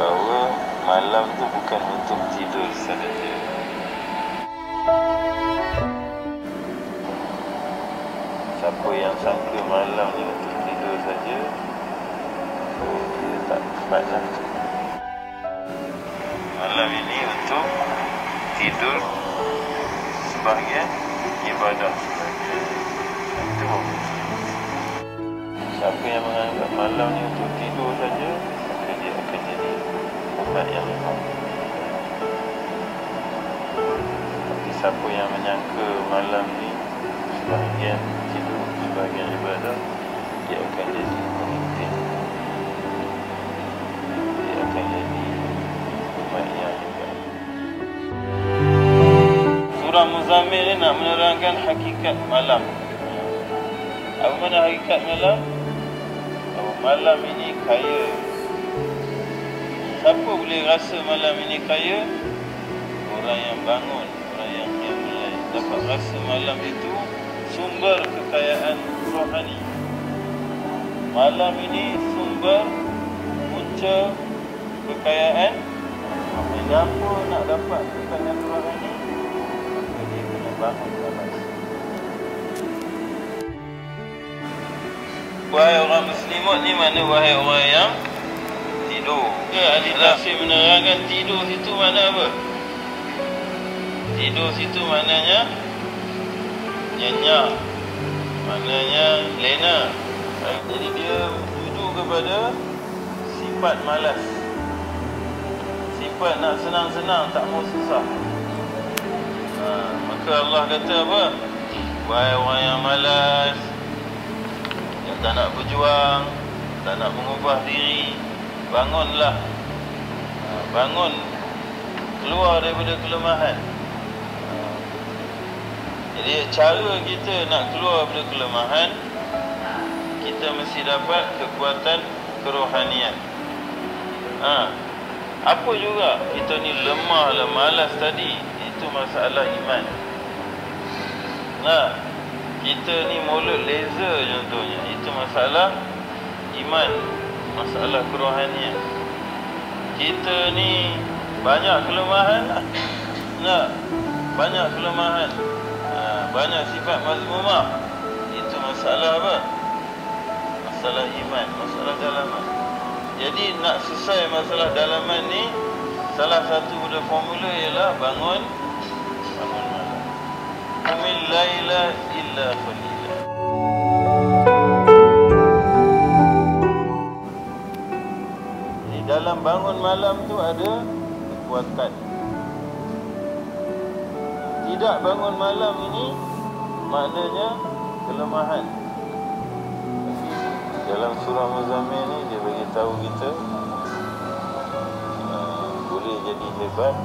bahawa malam tu bukan untuk tidur sahaja. Siapa yang sangka malam ni untuk tidur saja, dia tak tepat lah. Malam ini untuk tidur sebagai ibadah. Itu Siapa yang menganggap malam ni untuk tidur saja, yang lemah. Tapi siapa yang menyangka malam ni sebahagian tidur, sebahagian ibadah, dia akan jadi pemimpin. Dia akan jadi umat yang hebat. Surah Muzammil ni nak menerangkan hakikat malam. Apa mana hakikat malam? Malam ini kaya. Siapa boleh rasa malam ini kaya? Orang yang bangun, orang yang yang mulai dapat rasa malam itu sumber kekayaan rohani. Malam ini sumber punca kekayaan Siapa nak dapat kekayaan rohani Maka dia kena bangun malam Wahai orang muslimut ni mana wahai orang yang tidur. Ke ahli tafsir menerangkan tidur situ mana apa? Tidur situ maknanya Nyenyak. Maknanya lena. Jadi dia tuju kepada Sifat malas. Sifat nak senang-senang tak mau susah. Ha, Maka Allah kata apa? Wahai orang yang malas Yang tak nak berjuang Tak nak mengubah diri Bangunlah. Ha, Bangun. Keluar daripada kelemahan. Ha, Jadi cara kita nak keluar daripada kelemahan Kita mesti dapat kekuatan kerohanian. Ha, Apa juga kita ni lemah lah malas tadi Itu masalah iman. Nah, kita ni mulut laser contohnya. Itu masalah iman, masalah kerohanian. Kita ni banyak kelemahan. Nah, banyak kelemahan. Ha, banyak sifat mazmumah. Itu masalah apa? Masalah iman, masalah dalaman. Jadi nak selesai masalah dalaman ni salah satu pada formula ialah bangun bangun malam. Qumil laila illa qalila. Dalam bangun malam tu ada kekuatan. Tidak bangun malam ini maknanya kelemahan. Dalam surah Muzammil ni dia bagi tahu kita uh, boleh jadi hebat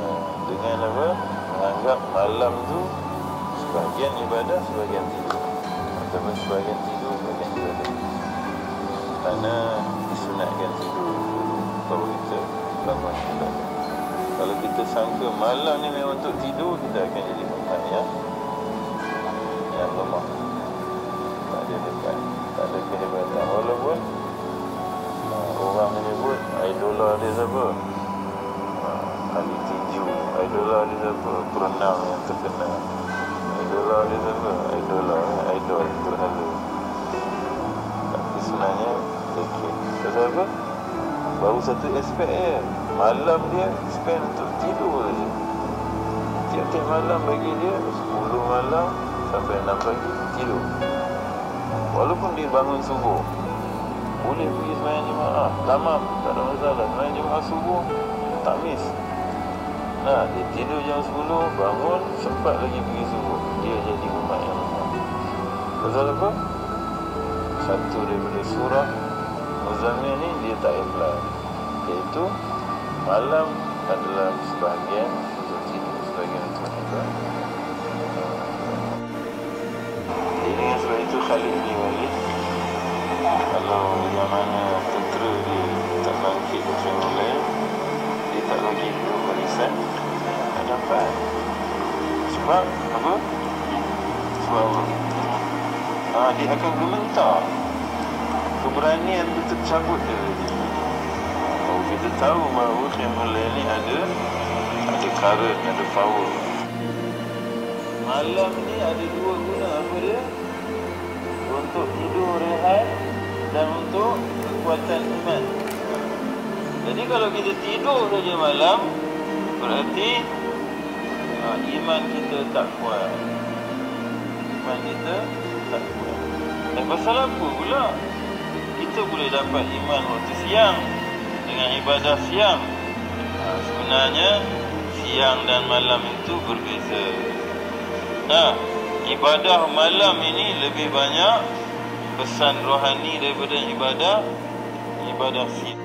uh, dengan apa? Menganggap malam tu sebahagian ibadah, sebahagian tidur. Ataupun sebahagian tidur. Kerana disunatkan tidur baru kita bangun ibadah. Kalau kita sangka malam ni memang untuk tidur, kita akan jadi umat yang yang lemah. Tak ada dekat, tak ada kehebatan. Walaupun orang menyebut idola dia siapa? Ahli tinju. Idola dia siapa? Perenang yang terkenal. Baru satu je. Malam dia spend untuk tidur je. Tiap-tiap malam bagi dia 10 malam sampai 6 pagi tidur. Walaupun dia bangun subuh. Boleh pergi semayang jemaah. Tamam, tak ada masalah. Semayang jemaah subuh, tak miss. Nah, dia tidur jam 10, bangun, sempat lagi pergi subuh. Dia jadi umat yang lemah. Pasal apa? Satu daripada surah Muzammil ni dia tak apply. Iaitu malam adalah sebahagian untuk tidur, sebahagian untuk tidur. Jadi sebab itu Khalid bin Walid kalau yang mana tentera dia tak bangkit macam orang lain dia tak itu barisan tak dapat sebab apa? sebab apa? Ha, dia akan gementar keberanian tu tercabut dia kalau kita tahu bahawa khemul ni ada ada current, ada power. Malam ni ada dua guna apa dia? Untuk tidur rehat dan untuk kekuatan iman. Jadi kalau kita tidur saja malam, berarti uh, iman kita tak kuat. Iman kita tak kuat. Dan pasal apa pula? Kita boleh dapat iman waktu siang dengan ibadah siang. Uh, sebenarnya siang dan malam itu berbeza. Nah, ibadah malam ini lebih banyak pesan rohani daripada ibadah ibadah siang.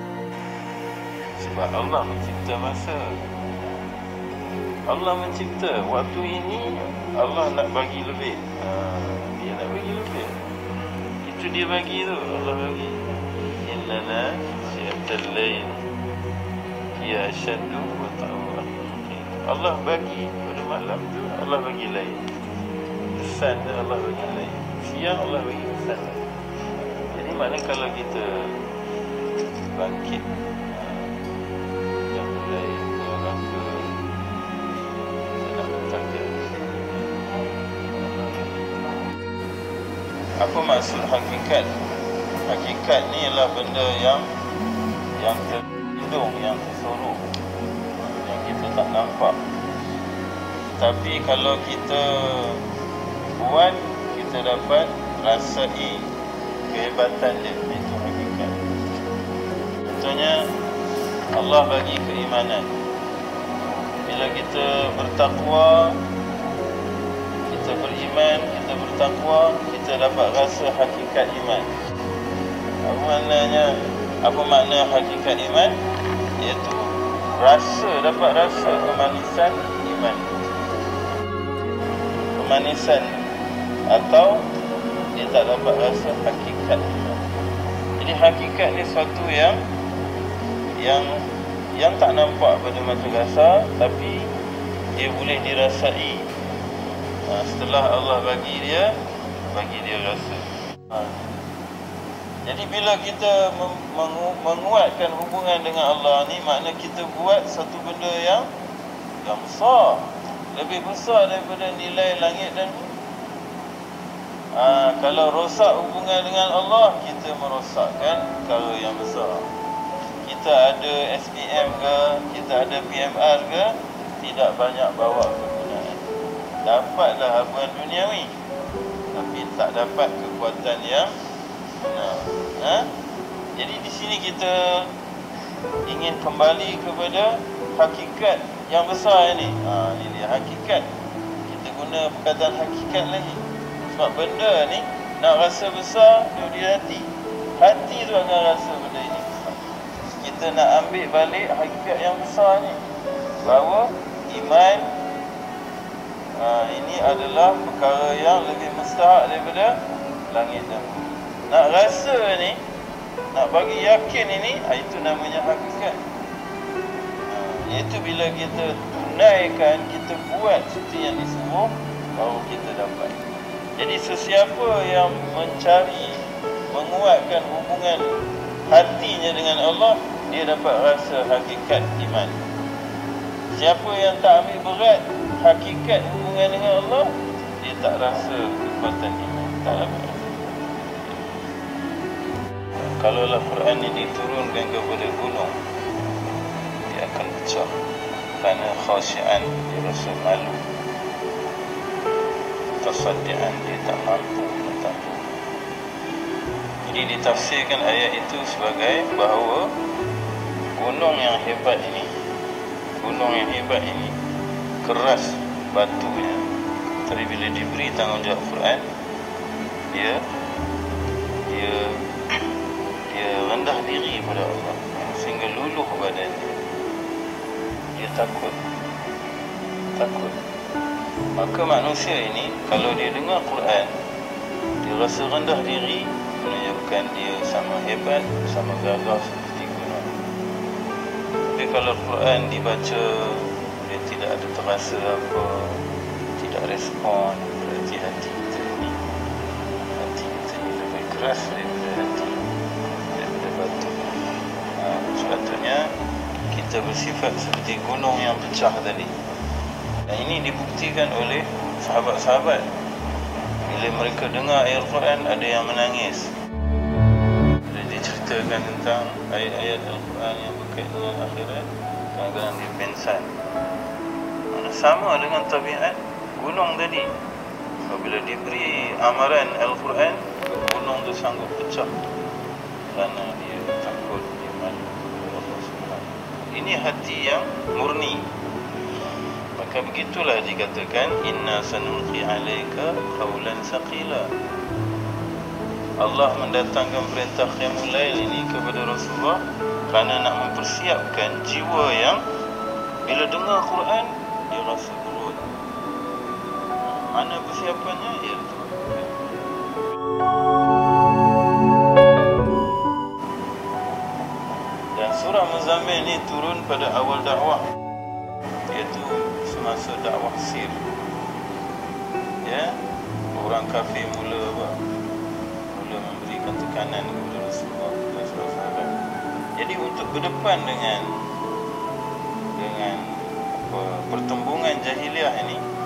Sebab Allah mencipta masa. Allah mencipta waktu ini Allah nak bagi lebih. Ha, Itu dia bagi tu. Allah bagi. Innana syiatal lain. Ya asyadu wa ta'ala. Allah bagi pada malam tu Allah bagi lain. Pesan tu Allah bagi lain. Siang Allah bagi pesan. Jadi mana kalau kita bangkit apa maksud hakikat? Hakikat ni ialah benda yang yang terlindung yang tersuruh yang kita tak nampak. Tapi kalau kita buat kita dapat rasai kehebatan dia. Itu hakikat. Contohnya Allah bagi keimanan. Bila kita bertakwa kita beriman kita bertakwa kita dapat rasa hakikat iman. Apa maknanya? Apa makna hakikat iman? Iaitu rasa, dapat rasa kemanisan iman. Kemanisan atau dia tak dapat rasa hakikat. Jadi hakikat ni satu yang yang yang tak nampak pada mata kasar tapi dia boleh dirasai. Ha, setelah Allah bagi dia bagi dia rasa. Ha. Jadi bila kita menguatkan hubungan dengan Allah ni makna kita buat satu benda yang yang besar, lebih besar daripada nilai langit dan. Ha, kalau rosak hubungan dengan Allah, kita merosakkan perkara yang besar. Kita ada SPM ke, kita ada PMR ke, tidak banyak bawa kegunaan. Dapatlah habuan duniawi tapi tak dapat kekuatan yang benar. Ha? Jadi di sini kita ingin kembali kepada hakikat yang besar ini. Ha, ini dia hakikat. Kita guna perkataan hakikat lagi. Sebab benda ni nak rasa besar dia di hati. Hati tu akan rasa benda ini besar. Kita nak ambil balik hakikat yang besar ni. Bahawa iman ha, ini adalah perkara yang lebih mustahak daripada langit dan bumi. Nak rasa ni, nak bagi yakin ini, ha, itu namanya hakikat. Ha, iaitu bila kita tunaikan, kita buat seperti yang disuruh, baru kita dapat. Jadi sesiapa yang mencari, menguatkan hubungan hatinya dengan Allah, dia dapat rasa hakikat iman. Siapa yang tak ambil berat hakikat hubungan dengan Allah dia tak rasa kekuatan iman tak dapat kalau lah Quran ini diturunkan kepada gunung dia akan pecah. Kerana khasyian dia rasa malu. Tasaddian dia tak mampu jadi ditafsirkan ayat itu sebagai bahawa gunung yang hebat ini gunung yang hebat ini keras batunya tapi bila diberi tanggungjawab Quran dia dia dia rendah diri pada Allah. Sehingga luluh badan dia. Dia takut. Takut. Maka manusia ini kalau dia dengar Quran dia rasa rendah diri menunjukkan dia sama hebat sama gagah seperti gunung. Tapi kalau Quran dibaca tidak ada terasa apa tidak respon berarti hati kita ni hati kita ni lebih keras daripada hati daripada batu ha, sepatutnya kita bersifat seperti gunung yang pecah tadi. Dan ini dibuktikan oleh sahabat-sahabat. Bila mereka dengar ayat Al-Quran, ada yang menangis. Ada diceritakan tentang ayat-ayat Al-Quran yang berkait dengan akhirat. Kadang-kadang dia. Sama dengan tabiat gunung tadi. Apabila diberi amaran Al-Quran, gunung tu sanggup pecah. Kerana dia takut, dia malu. Ini hati yang murni. Maka begitulah dikatakan inna sanulqi alayka qawlan saqila. Allah mendatangkan perintah qiyamul lail ini kepada Rasulullah kerana nak mempersiapkan jiwa yang bila dengar Quran dia rasa. Mana persiapannya? Ya, Dan surah Muzammil ini turun pada awal dakwah iaitu semasa dakwah sir. Ya, orang kafir mula apa? Mula memberikan tekanan kepada Rasulullah dan sahabat. Jadi untuk berdepan dengan dengan apa, pertembungan jahiliah ini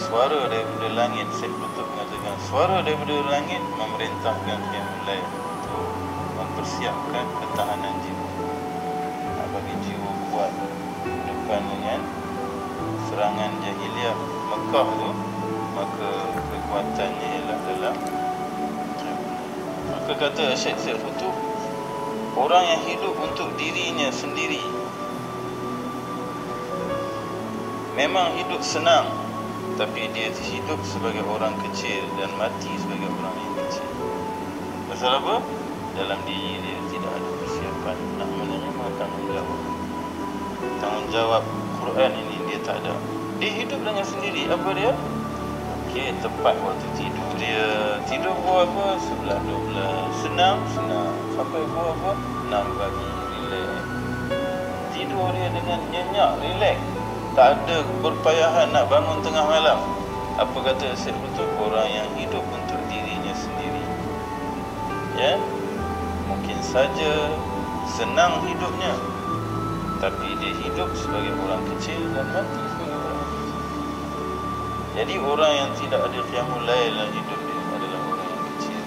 suara daripada langit saya betul mengatakan suara daripada langit memerintahkan qiyamul lail untuk mempersiapkan ketahanan jiwa. Bagi jiwa kuat depan dengan serangan jahiliah Mekah tu maka kekuatannya ialah dalam maka kata Syekh Syekh Futuh orang yang hidup untuk dirinya sendiri memang hidup senang tapi dia hidup sebagai orang kecil dan mati sebagai orang yang kecil. Pasal apa? dalam diri dia tidak ada persiapan nak menerima tanggungjawab. Tanggungjawab Quran ini dia tak ada. Dia hidup dengan sendiri. Apa dia? Okey, tepat waktu tidur dia. Tidur pukul apa? Sebelah dua belas. Senang, senang sampai pukul apa? Enam pagi, relax. Tidur dia dengan nyenyak, relax tak ada berpayahan nak bangun tengah malam. Apa kata Syekh Betul? Orang yang hidup untuk dirinya sendiri. Ya? Mungkin saja senang hidupnya. Tapi dia hidup sebagai orang kecil dan mati. Sebagai orang jadi orang yang tidak ada qiyamul lail dalam hidup dia adalah orang yang kecil.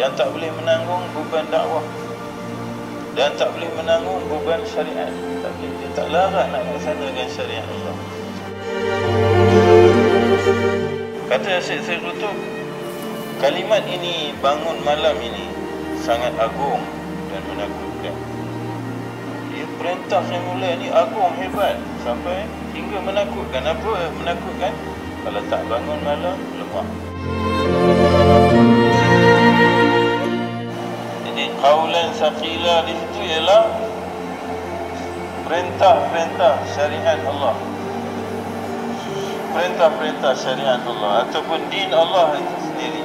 Yang tak boleh menanggung beban dakwah dan tak boleh menanggung beban syariat. Boleh dia tak larat nak melaksanakan syariat Allah. Kata Syekh Syekh Kutub kalimat ini bangun malam ini sangat agung dan menakutkan. Dia perintah yang mula ni agung hebat sampai hingga menakutkan. Apa menakutkan? Kalau tak bangun malam lemah jadi qaulan saqila di situ ialah perintah-perintah syariat Allah. Perintah-perintah syariat Allah ataupun din Allah itu sendiri.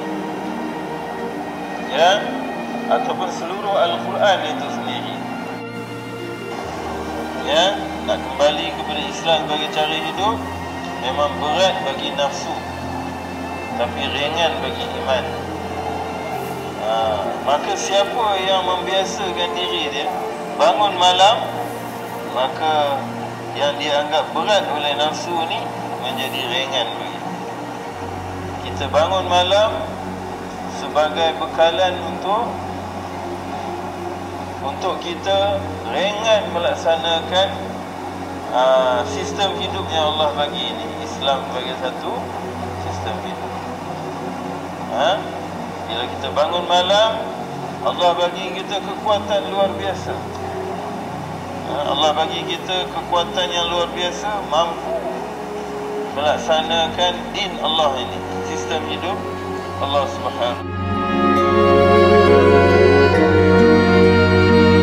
Ya? Ataupun seluruh Al-Quran itu sendiri. Ya? Nak kembali kepada Islam sebagai cara hidup memang berat bagi nafsu tapi ringan bagi iman ha, maka siapa yang membiasakan diri dia bangun malam maka yang dianggap berat oleh nafsu ni menjadi ringan bagi kita bangun malam sebagai bekalan untuk untuk kita ringan melaksanakan uh, sistem hidup yang Allah bagi ini. Islam sebagai satu sistem hidup. Ha? Bila kita bangun malam Allah bagi kita kekuatan luar biasa ha? Allah bagi kita kekuatan yang luar biasa mampu melaksanakan din Allah ini sistem hidup Allah Subhanahu